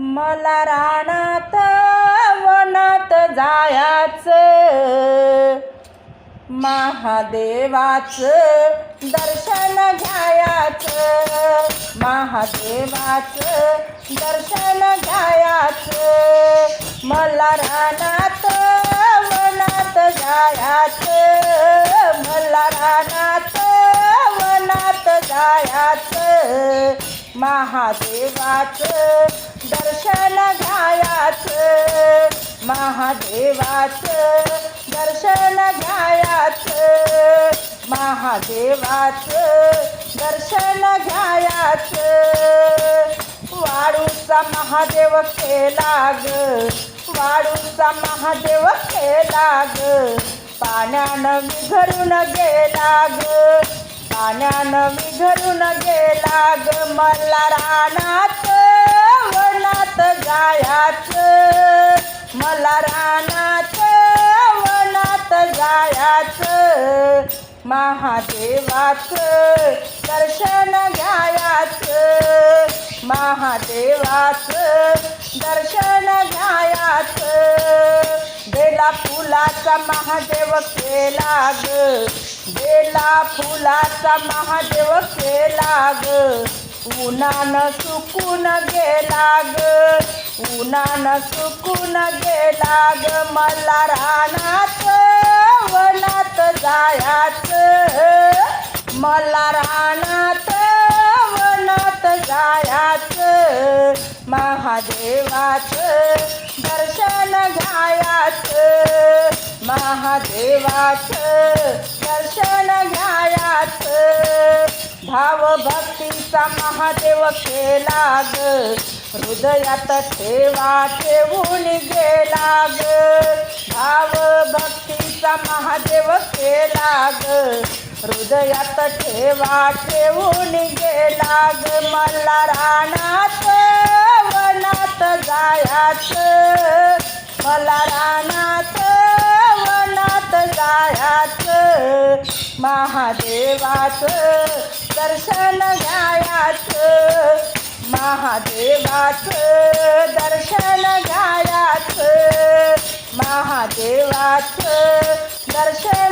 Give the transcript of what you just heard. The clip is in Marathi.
मला रानात वनात जायाच. महादेवाचं दर्शन घ्यायाच. महादेवाचं दर्शन घ्यायाच. मला रानात वनात जायाच. मला रानात वनात जायाच. महादेवाच दर्शन घ्यायाच. महादेवाच दर्शन घ्यायाच. महादेवाच दर्शन घ्यायाच. वाळूचा महादेव केला ग वाळूचा महादेव केला ग पाण्यानं विघरून गेला ग पाण्यान मी घरून गेला ग मला रानात वनात जायाच. मला रानात वनात जायाच. महादेवाच दर्शन घ्यायाच. महादेवाच दर्शन घ्यायाच. बेला फुलाचा महादेव केला ग बेला फुलाचा महादेव केला ग उन्हानं सुकून गेला ग उन्हानं सुकून गेला ग मला रानात वनात जायाच. मला रानात वनात जायाच. महादेवाचं दर्शन घ्यायाच. महादेवाचं दर्शन घ्यायाच. भाव भक्तीचा महादेव केला ग हृदयात ठेवा ठेवून गेला ग भाव भक्तीचा महादेव केला ग हृदयात ठेवा ठेवून गेला ग मला रानात जायाच मला रानात वनात जायात महादेवाच दर्शन घ्यायाच. महादेवाच दर्शन घ्यायाच. महादेवाच दर्शन